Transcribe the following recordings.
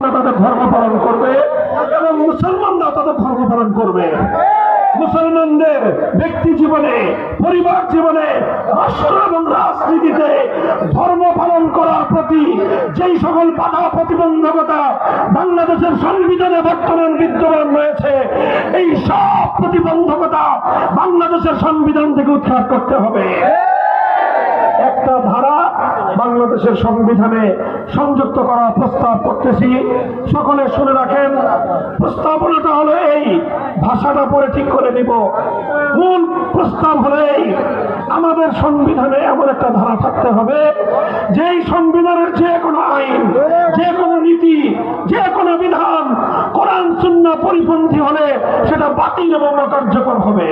তাদের ধর্ম পালন করবে এবং মুসলমানরা তাদের ধর্ম পালন করবে। মুসলমানদের ব্যক্তি জীবনে, পরিবার জীবনে, রাষ্ট্র এবং রাজনীতিতে ধর্ম পালন করার প্রতি যেই সকল বাধা প্রতিবন্ধকতা বাংলাদেশের সংবিধানে বর্তমান বিদ্যমান রয়েছে, এই সব প্রতিবন্ধকতা বাংলাদেশের সংবিধান থেকে উৎখাত করতে হবে। একটা ধারা বাংলাদেশের সংবিধানে সংযুক্ত করার প্রস্তাব করতেছি। সকলে শুনে রাখেন প্রস্তাবনাটা হলো এই ভাষাটা পরে ঠিক করে নিব। মূল প্রস্তাব হলো এই আমাদের সংবিধানে এমন একটা ধারা থাকতে হবে যেই সংবিধানের যে কোনো আইন যে কোনো নীতি যে কোনো বিধান কোরআন শূন্য পরিপন্থী হলে সেটা বাতিল এবং অকার্যকর হবে।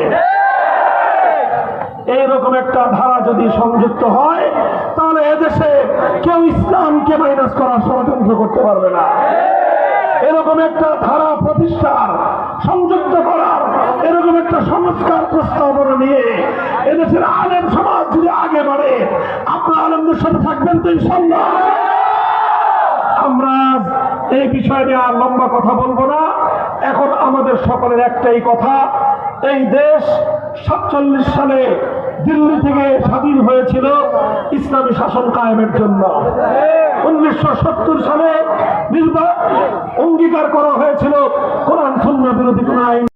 এইরকম একটা ধারা যদি সংযুক্ত হয় তাহলে কেউ ইসলামকে মাইনাস করার ষড়যন্ত্র করতে পারবে না। এরকম একটা ধারা প্রতিষ্ঠার, সংযুক্ত করার, এরকম একটা সংস্কার প্রস্তাবনা নিয়ে এদেশের আলেম সমাজ যদি আগে বাড়ে, আপনার আলেমদের সাথে থাকবেন তো ইনশাল্লাহ আমরা এই বিষয় নিয়ে আর লম্বা কথা বলব না। এখন আমাদের সকলের একটাই কথা, এই দেশ সাতচল্লিশ সালে দিল্লি থেকে স্বাধীন হয়েছিল ইসলামী শাসন কায়েমের জন্য। উনিশশো সত্তর সালে নির্বাচন অঙ্গীকার করা হয়েছিল কোরআন শূন্য বিরোধী কোন আইন।